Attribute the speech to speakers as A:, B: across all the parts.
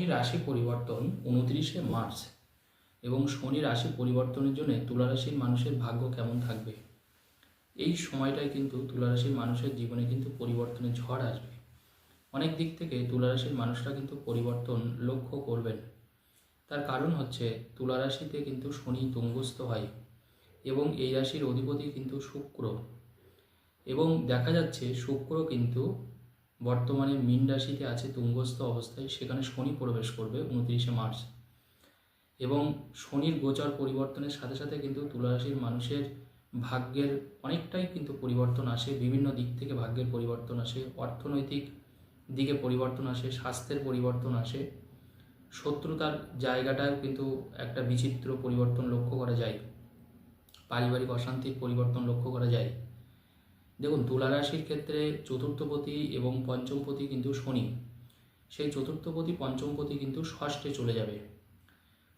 A: শনি রাশি পরিবর্তন উনত্রিশে মার্চ এবং শনি রাশি পরিবর্তনের জন্য তুলা রাশির মানুষের ভাগ্য কেমন থাকবে? এই সময়টায় কিন্তু তুলা রাশির মানুষের জীবনে কিন্তু পরিবর্তনের ঝড় আসবে। অনেক দিক থেকে তুলা রাশির মানুষরা কিন্তু পরিবর্তন লক্ষ্য করবেন। তার কারণ হচ্ছে তুলা রাশিতে কিন্তু শনি তুঙ্গস্থ হয় এবং এই রাশির অধিপতি কিন্তু শুক্র। এবং দেখা যাচ্ছে শুক্র কিন্তু বর্তমানে মীন রাশিতে আছে তুঙ্গস্থ অবস্থায়, সেখানে শনি প্রবেশ করবে উনত্রিশে মার্চ। এবং শনির গোচর পরিবর্তনের সাথে সাথে কিন্তু তুলা রাশির মানুষের ভাগ্যের অনেকটাই কিন্তু পরিবর্তন আসে, বিভিন্ন দিক থেকে ভাগ্যের পরিবর্তন আসে, অর্থনৈতিক দিকে পরিবর্তন আসে, স্বাস্থ্যের পরিবর্তন আসে। শত্রুতার জায়গাটায় কিন্তু একটা বিচিত্র পরিবর্তন লক্ষ্য করা যায়, পারিবারিক অশান্তির পরিবর্তন লক্ষ্য করা যায়। দেখুন তুলা রাশির ক্ষেত্রে চতুর্থপতি এবং পঞ্চমপতি কিন্তু শনি। সেই চতুর্থপতি, পঞ্চমপতি কিন্তু ষষ্ঠে চলে যাবে।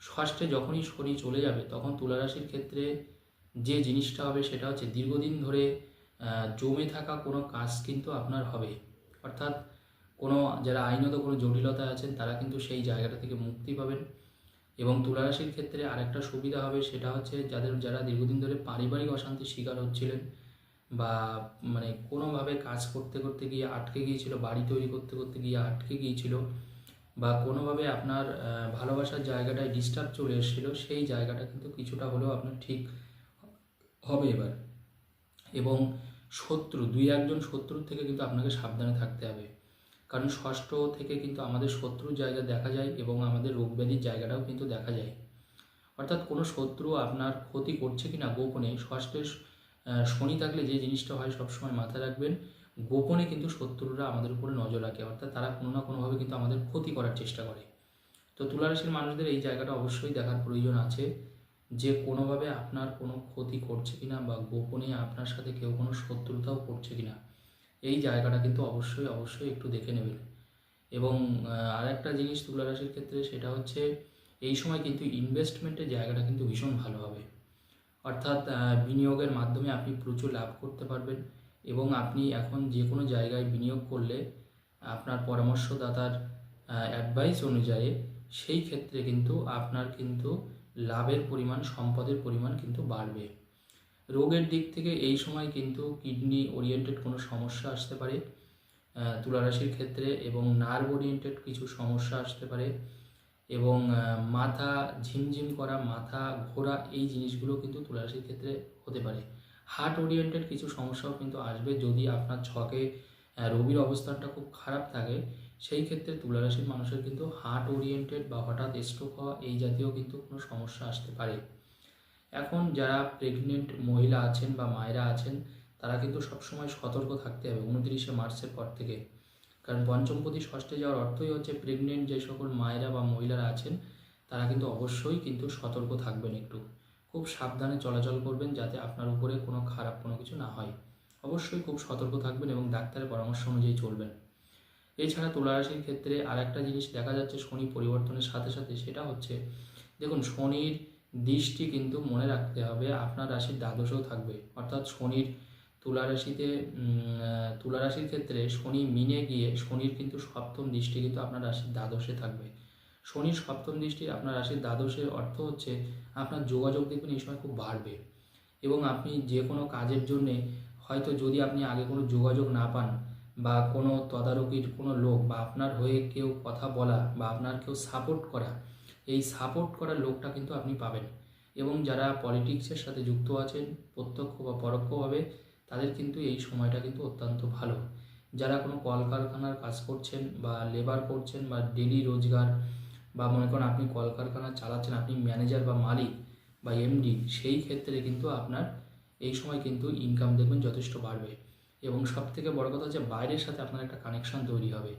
A: ষষ্ঠে যখনই শনি চলে যাবে, তখন তুলা রাশির ক্ষেত্রে যে জিনিসটা হবে সেটা হচ্ছে দীর্ঘদিন ধরে জমে থাকা কোনো কাজ কিন্তু আপনার হবে। অর্থাৎ কোনো, যারা আইনত কোনো জটিলতা আছেন, তারা কিন্তু সেই জায়গাটা থেকে মুক্তি পাবেন। এবং তুলা রাশির ক্ষেত্রে আরেকটা সুবিধা হবে, সেটা হচ্ছে যাদের, যারা দীর্ঘদিন ধরে পারিবারিক অশান্তির শিকার হচ্ছিলেন বা মানে কোনোভাবে কাজ করতে করতে গিয়ে আটকে গিয়েছিল বাড়ি তৈরি করতে করতে গিয়ে আটকে গিয়েছিল বা কোনোভাবে আপনার ভালোবাসার জায়গাটায় ডিস্টার্ব চলে এসেছিল সেই জায়গাটা কিন্তু কিছুটা হলেও আপনার ঠিক হবে এবার। এবং শত্রু দুই একজন শত্রুর থেকে কিন্তু আপনাকে সাবধানে থাকতে হবে। কারণ ষষ্ঠ থেকে কিন্তু আমাদের শত্রুর জায়গা দেখা যায় এবং আমাদের রোগব্যাধির জায়গাটাও কিন্তু দেখা যায়। অর্থাৎ কোনো শত্রু আপনার ক্ষতি করছে কি না গোপনে ষষ্ঠে আহ, শনি থাকলে যে জিনিসটা হয় সবসময় মাথায় রাখবেন গোপনে কিন্তু শত্রুরা আমাদের উপরে নজর রাখে অর্থাৎ তারা কোনো না কোনোভাবে কিন্তু আমাদের ক্ষতি করার চেষ্টা করে। তো তুলা রাশির মানুষদের এই জায়গাটা অবশ্যই দেখার প্রয়োজন আছে যে কোনোভাবে আপনার কোনো ক্ষতি করছে কিনা বা গোপনে আপনার সাথে কেউ কোনো শত্রুতাও করছে কিনা এই জায়গাটা কিন্তু অবশ্যই অবশ্যই একটু দেখে নেবেন। এবং আহ, আরেকটা জিনিস তুলা রাশির ক্ষেত্রে সেটা হচ্ছে এই সময় কিন্তু ইনভেস্টমেন্টের জায়গাটা কিন্তু ভীষণ ভালো হবে। অর্থাৎ বিনিয়োগের মাধ্যমে আপনি প্রচুর লাভ করতে পারবেন এবং আপনি এখন যে কোনো জায়গায় বিনিয়োগ করলে আপনার পরামর্শদাতার অ্যাডভাইস অনুযায়ী সেই ক্ষেত্রে কিন্তু আপনার কিন্তু লাভের পরিমাণ সম্পদের পরিমাণ কিন্তু বাড়বে। রোগের দিক থেকে এই সময় কিন্তু কিডনি ওরিয়েন্টেড কোনো সমস্যা আসতে পারে আহ, তুলা রাশির ক্ষেত্রে এবং নার্ভ ওরিয়েন্টেড কিছু সমস্যা আসতে পারে। এবং মাথা, ঝিমঝিম করা, মাথা ঘোরা এই জিনিসগুলো কিন্তু তুলা রাশির ক্ষেত্রে হতে পারে। হার্ট ওরিয়েন্টেড কিছু সমস্যাও কিন্তু আসবে যদি আপনার ছকে রবির অবস্থানটা খুব খারাপ থাকে। সেই ক্ষেত্রে তুলা রাশির মানুষের কিন্তু হার্ট ওরিয়েন্টেড বা হঠাৎ স্ট্রোক হওয়া এই জাতীয় কিন্তু কোনো সমস্যা আসতে পারে। এখন যারা প্রেগনেন্ট মহিলা আছেন বা মায়েরা আছেন, তারা কিন্তু সবসময় সতর্ক থাকতে হবে, উনত্রিশে মার্চের পর থেকে। কারণ পঞ্চমপতি ষষ্ঠে যাওয়ার অর্থই হচ্ছে প্রেগনেন্ট যে সকল মায়েরা বা মহিলারা আছেন, তারা কিন্তু অবশ্যই কিন্তু সতর্ক থাকবেন একটু। খুব সাবধানে চলাচল করবেন যাতে আপনার উপরে কোনো খারাপ কোনো কিছু না হয়। অবশ্যই খুব সতর্ক থাকবেন এবং ডাক্তারের পরামর্শ অনুযায়ী চলবেন। এছাড়া তুলা রাশির ক্ষেত্রে আর একটা জিনিস দেখা যাচ্ছে শনি পরিবর্তনের সাথে সাথে, সেটা হচ্ছে দেখুন শনির দৃষ্টি কিন্তু মনে রাখতে হবে, আপনার রাশির দ্বাদশেও থাকবে। অর্থাৎ শনির তুলা রাশিতে তুলা রাশির ক্ষেত্রে শনি মিনে গিয়ে শনির কিন্তু সপ্তম দৃষ্টি কিন্তু আপনার রাশির দ্বাদশে থাকবে। শনির সপ্তম দৃষ্টি আপনার রাশির দ্বাদশের অর্থ হচ্ছে আপনার যোগাযোগ দেখবেন এই সময় খুব বাড়বে। এবং আপনি যে কোনো কাজের জন্যে হয়তো যদি আপনি আগে কোনো যোগাযোগ না পান বা কোনো তদারকির কোনো লোক বা আপনার হয়ে কেউ কথা বলা বা আপনার কেউ সাপোর্ট করা, এই সাপোর্ট করার লোকটা কিন্তু আপনি পাবেন। এবং যারা পলিটিক্সের সাথে যুক্ত আছেন, প্রত্যক্ষ বা পরোক্ষভাবে তাদের কিন্তু এই সময়টা কিন্তু অত্যন্ত ভালো। যারা কোনো কলকারখানার কাজ করছেন বা লেবার করছেন বা ডেলি রোজগার বা মনে করেন আপনি কলকারখানা চালাচ্ছেন, আপনি ম্যানেজার বা মালিক বা এমডি সেই ক্ষেত্রে কিন্তু আপনার এই সময় কিন্তু ইনকাম দেখবেন যথেষ্ট বাড়বে। এবং সব থেকে বড় কথা হচ্ছে বাইরের সাথে আপনার একটা কানেকশন তৈরি হবে।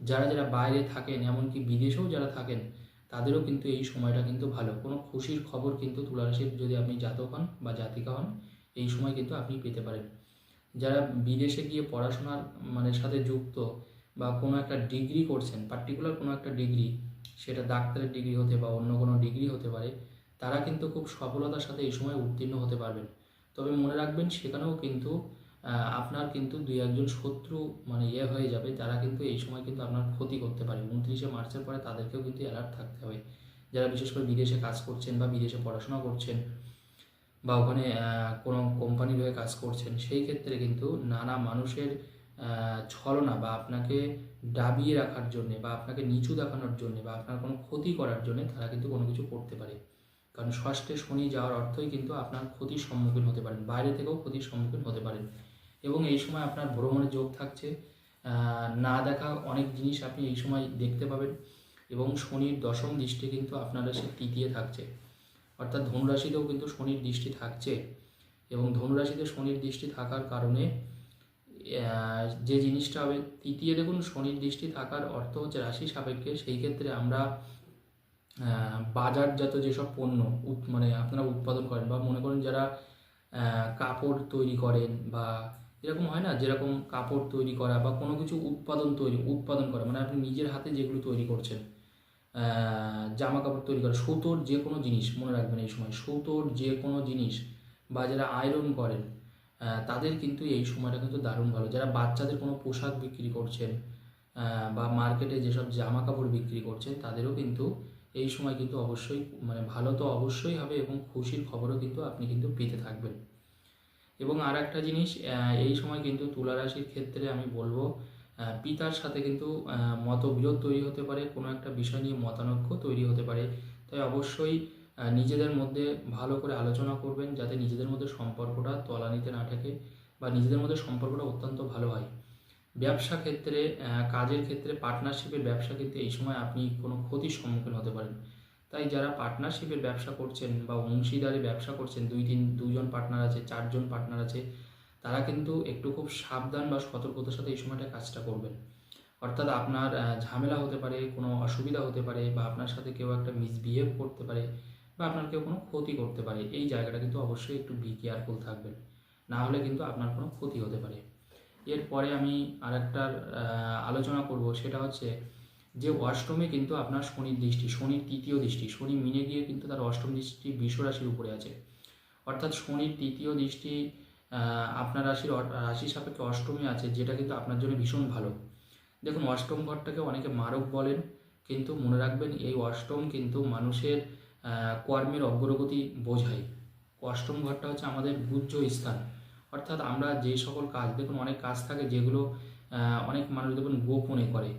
A: যারা যারা বাইরে থাকেন, এমনকি বিদেশেও যারা থাকেন, তাদেরও কিন্তু এই সময়টা কিন্তু ভালো। কোনো খুশির খবর কিন্তু তুলারাশির যদি আপনি জাতক হন বা জাতিকা হন এই সময় কিন্তু আপনি পেতে পারেন। যারা বিদেশে গিয়ে পড়াশোনার মানে সাথে যুক্ত বা কোনো একটা ডিগ্রি করছেন পার্টিকুলার কোনো একটা ডিগ্রি, সেটা ডাক্তারের ডিগ্রি হতে বা অন্য কোনো ডিগ্রি হতে পারে, তারা কিন্তু খুব সফলতার সাথে এই সময় উত্তীর্ণ হতে পারবেন। তবে মনে রাখবেন, সেখানেও কিন্তু আপনার কিন্তু দুই একজন শত্রু মানে ইয়ে হয়ে যাবে যারা কিন্তু এই সময় কিন্তু আপনার ক্ষতি করতে পারে। উনত্রিশে মার্চের পরে তাদেরকেও কিন্তু অ্যালার্ট থাকতে হবে। যারা বিশেষ করে বিদেশে কাজ করছেন বা বিদেশে পড়াশোনা করছেন বা ওখানে কোনো কোম্পানির হয়ে কাজ করছেন, সেই ক্ষেত্রে কিন্তু নানা মানুষের ছলনা বা আপনাকে ডাবিয়ে রাখার জন্যে বা আপনাকে নিচু দেখানোর জন্যে বা আপনার কোনো ক্ষতি করার জন্যে তারা কিন্তু কোনো কিছু করতে পারে। কারণ ষষ্ঠে শনি যাওয়ার অর্থই কিন্তু আপনার ক্ষতির সম্মুখীন হতে পারেন, বাইরে থেকেও ক্ষতির সম্মুখীন হতে পারেন। এবং এই সময় আপনার ভ্রমণের যোগ থাকছে না দেখা অনেক জিনিস আপনি এই সময় দেখতে পাবেন এবং শনির দশম দৃষ্টি কিন্তু আপনার সে তৃতীয় থাকছে। অর্থাৎ ধনুরাশিতেও কিন্তু শনির দৃষ্টি থাকছে এবং ধনুরাশিতে শনির দৃষ্টি থাকার কারণে যে জিনিসটা হবে, তৃতীয় দেখুন, শনির দৃষ্টি থাকার অর্থ হচ্ছে রাশি সাপেক্ষে সেই ক্ষেত্রে আমরা বাজারজাত যেসব পণ্য মানে আপনারা উৎপাদন করেন বা মনে করেন যারা কাপড় তৈরি করেন বা এরকম হয় না, যেরকম কাপড় তৈরি করা বা কোনো কিছু উৎপাদন তৈরি, উৎপাদন করা মানে আপনি নিজের হাতে যেগুলো তৈরি করছেন জামা কাপড় তৈরি করা, সুতোর যে কোনো জিনিস, মনে রাখবেন এই সময়, সুতোর যে কোনো জিনিস বা যারা আয়রন করেন তাদের কিন্তু এই সময়টা কিন্তু দারুণ ভালো। যারা বাচ্চাদের কোনো পোশাক বিক্রি করছেন বা মার্কেটে যেসব জামা কাপড় বিক্রি করছেন তাদেরও কিন্তু এই সময় কিন্তু অবশ্যই মানে ভালো তো অবশ্যই হবে এবং খুশির খবরও কিন্তু আপনি কিন্তু পেতে থাকবেন। এবং আর একটা জিনিস এই সময় কিন্তু তুলা রাশির ক্ষেত্রে আমি বলব পিতার সাথে কিন্তু মতবিরোধ তৈরি হতে পারে, কোনো একটা বিষয় নিয়ে মতানৈক্য তৈরি হতে পারে। তাই অবশ্যই নিজেদের মধ্যে ভালো করে আলোচনা করবেন, যাতে নিজেদের মধ্যে সম্পর্কটা তলানিতে না থাকে বা নিজেদের মধ্যে সম্পর্কটা অত্যন্ত ভালো হয়। ব্যবসা ক্ষেত্রে কাজের ক্ষেত্রে পার্টনারশিপের ব্যবসা কিন্তু এই সময় আপনি কোনো ক্ষতির সম্মুখীন হতে পারেন। তাই যারা পার্টনারশিপের ব্যবসা করছেন বা অংশীদারি ব্যবসা করছেন, দুই তিন, দুজন পার্টনার আছে, চারজন পার্টনার আছে তারা কিন্তু একটু খুব সাবধান বা সতর্কতার সাথে এই সময়টা কাজটা করবেন। অর্থাৎ আপনার ঝামেলা হতে পারে কোনো অসুবিধা হতে পারে বা আপনার সাথে কেউ একটা মিসবিহেভ করতে পারে বা আপনার কেউ কোনো ক্ষতি করতে পারে এই জায়গাটা কিন্তু অবশ্যই একটু বি কেয়ারফুল থাকবেন। না হলে কিন্তু আপনার কোনো ক্ষতি হতে পারে। এরপরে আমি আরেকটার আহ, আলোচনা করব সেটা হচ্ছে যে অষ্টমে কিন্তু আপনার শনির দৃষ্টি শনির তৃতীয় দৃষ্টি শনি মিনে গিয়ে কিন্তু তার অষ্টম দৃষ্টি বৃষ উপরে আছে। অর্থাৎ শনির তৃতীয় দৃষ্টি আপনার রাশির রাশি সাপেক্ষে অষ্টমে আছে, যেটা কিন্তু আপনার জন্য ভীষণ ভালো। দেখুন, অষ্টম ঘরটাকে অনেকে মারক বলেন, কিন্তু মনে রাখবেন, এই অষ্টম কিন্তু মানুষের কর্মের অগ্রগতি বোঝায়। অষ্টম ঘরটা হচ্ছে আমাদের গুজ্জ স্থান। অর্থাৎ আমরা যে সকল কাজ, দেখুন, অনেক কাজ থাকে যেগুলো অনেক মানুষ দেখুন গোপনে করে।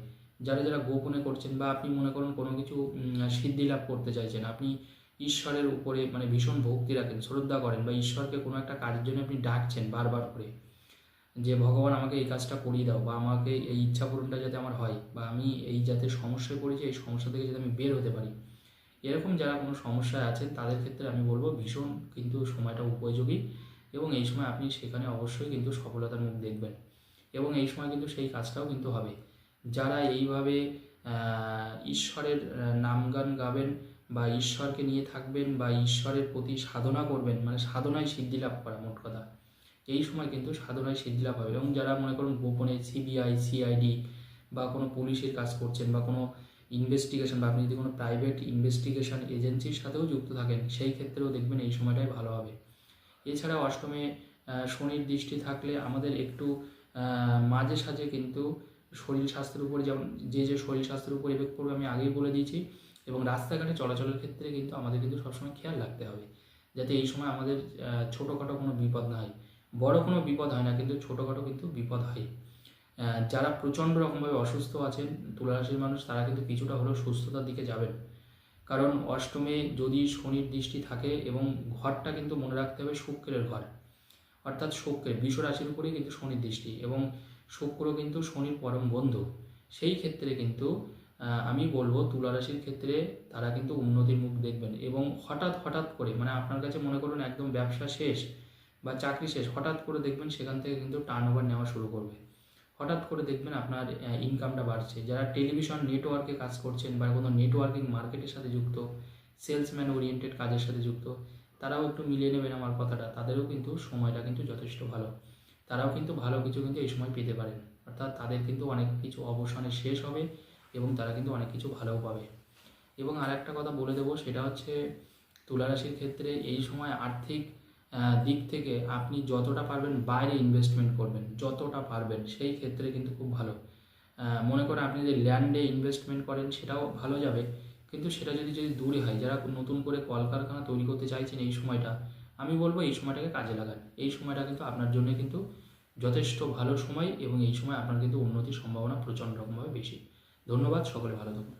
A: যারা যারা গোপনে করছেন বা আপনি মনে করুন কোনো কিছু সিদ্ধি লাভ করতে চাইছেন, আপনি ঈশ্বরের উপরে মানে ভীষণ ভক্তি রাখেন, শ্রদ্ধা করেন বা ঈশ্বরকে কোনো একটা কাজের জন্য আপনি ডাকছেন বারবার করে, যে ভগবান আমাকে এই কাজটা করিয়ে দাও বা আমাকে এই ইচ্ছা পূরণটা যাতে আমার হয় বা আমি এই যাতে সমস্যায় পড়েছি, এই সমস্যা থেকে যাতে আমি বের হতে পারি। এরকম যারা কোনো সমস্যায় আছেন তাদের ক্ষেত্রে আমি বলব ভীষণ কিন্তু সময়টা উপযোগী এবং এই সময় আপনি সেখানে অবশ্যই কিন্তু সফলতার মুখ দেখবেন এবং এই সময় কিন্তু সেই কাজটাও কিন্তু হবে। যারা এইভাবে ঈশ্বরের নামগান গাবেন বা ঈশ্বরকে নিয়ে থাকবেন বা ঈশ্বরের প্রতি সাধনা করবেন মানে সাধনায় সিদ্ধি লাভ করা মোট কথা। এই সময় কিন্তু সাধনায় সিদ্ধি লাভ হবে এবং যারা মনে করুন গোপনে সিবিআই সিআইডি বা কোনো পুলিশের কাজ করছেন বা কোনো ইনভেস্টিগেশন বা আপনি যদি কোনো প্রাইভেট ইনভেস্টিগেশন এজেন্সির সাথেও যুক্ত থাকেন, সেই ক্ষেত্রেও দেখবেন এই সময়টাই ভালো হবে। এছাড়া অষ্টমে শনির দৃষ্টি থাকলে আমাদের একটু মাঝে সাঝে কিন্তু শরীর স্বাস্থ্যের উপরে যেমন, যে যে শরীর স্বাস্থ্যের উপর এফেক্ট পড়বে আমি আগেই বলে দিয়েছি এবং রাস্তাঘাটে চলাচলের ক্ষেত্রে কিন্তু আমাদের কিন্তু সবসময় খেয়াল রাখতে হবে, যাতে এই সময় আমাদের ছোটোখাটো কোনো বিপদ না হয়। বড় কোনো বিপদ হয় না, কিন্তু ছোটোখাটো কিন্তু বিপদ হয়। যারা প্রচণ্ড রকমভাবে অসুস্থ আছেন, তুলারাশির মানুষ, তারা কিন্তু কিছুটা হলেও সুস্থতার দিকে যাবেন। কারণ অষ্টমে যদি শনির দৃষ্টি থাকে এবং ঘরটা কিন্তু মনে রাখতে হবে শুক্রের ঘর, অর্থাৎ শুক্রের, বিষ উপরেই কিন্তু শনির দৃষ্টি এবং শুক্র কিন্তু শনির পরম বন্ধু। সেই ক্ষেত্রে কিন্তু আমি বলব তুলা রাশির ক্ষেত্রে তারা কিন্তু উন্নতির মুখ দেখবেন এবং হঠাৎ হঠাৎ করে মানে আপনার কাছে মনে করুন একদম ব্যবসা শেষ বা চাকরি শেষ, হঠাৎ করে দেখবেন সেখান থেকে কিন্তু টার্ন ওভার নেওয়া শুরু করবে। হঠাৎ করে দেখবেন আপনার ইনকামটা বাড়ছে। যারা টেলিভিশন নেটওয়ার্কে কাজ করছেন বা কোনো নেটওয়ার্কিং মার্কেটের সাথে যুক্ত সেলসম্যান ওরিয়েন্টেড কাজের সাথে যুক্ত, তারাও একটু মিলিয়ে নেবেন আমার কথাটা। তাদেরও কিন্তু সময়টা কিন্তু যথেষ্ট ভালো। তারাও কিন্তু ভালো কিছু কিন্তু এই সময় পেতে পারেন। অর্থাৎ তাদের কিন্তু অনেক কিছু অবসানে শেষ হবে। এবং তারা কিন্তু অনেক কিছু ভালোও পাবে। এবং আর একটা কথা বলে দেবো, সেটা হচ্ছে তুলা রাশির ক্ষেত্রে এই সময় আর্থিক দিক থেকে আপনি যতটা পারবেন বাইরে ইনভেস্টমেন্ট করবেন, যতটা পারবেন সেই ক্ষেত্রে কিন্তু খুব ভালো। মনে করেন আপনি যদি ল্যান্ডে ইনভেস্টমেন্ট করেন সেটাও ভালো যাবে, কিন্তু সেটা যদি যদি দূরে হয়, যারা নতুন করে কলকারখানা তৈরি করতে চাইছেন এই সময়টা, আমি বলব এই সময়টাকে কাজে লাগান। এই সময়টা কিন্তু আপনার জন্য কিন্তু যথেষ্ট ভালো সময় এবং এই সময় আপনার কিন্তু উন্নতির সম্ভাবনা প্রচণ্ড রকমভাবে বেশি। ধন্যবাদ সকলে ভালো থাকুন।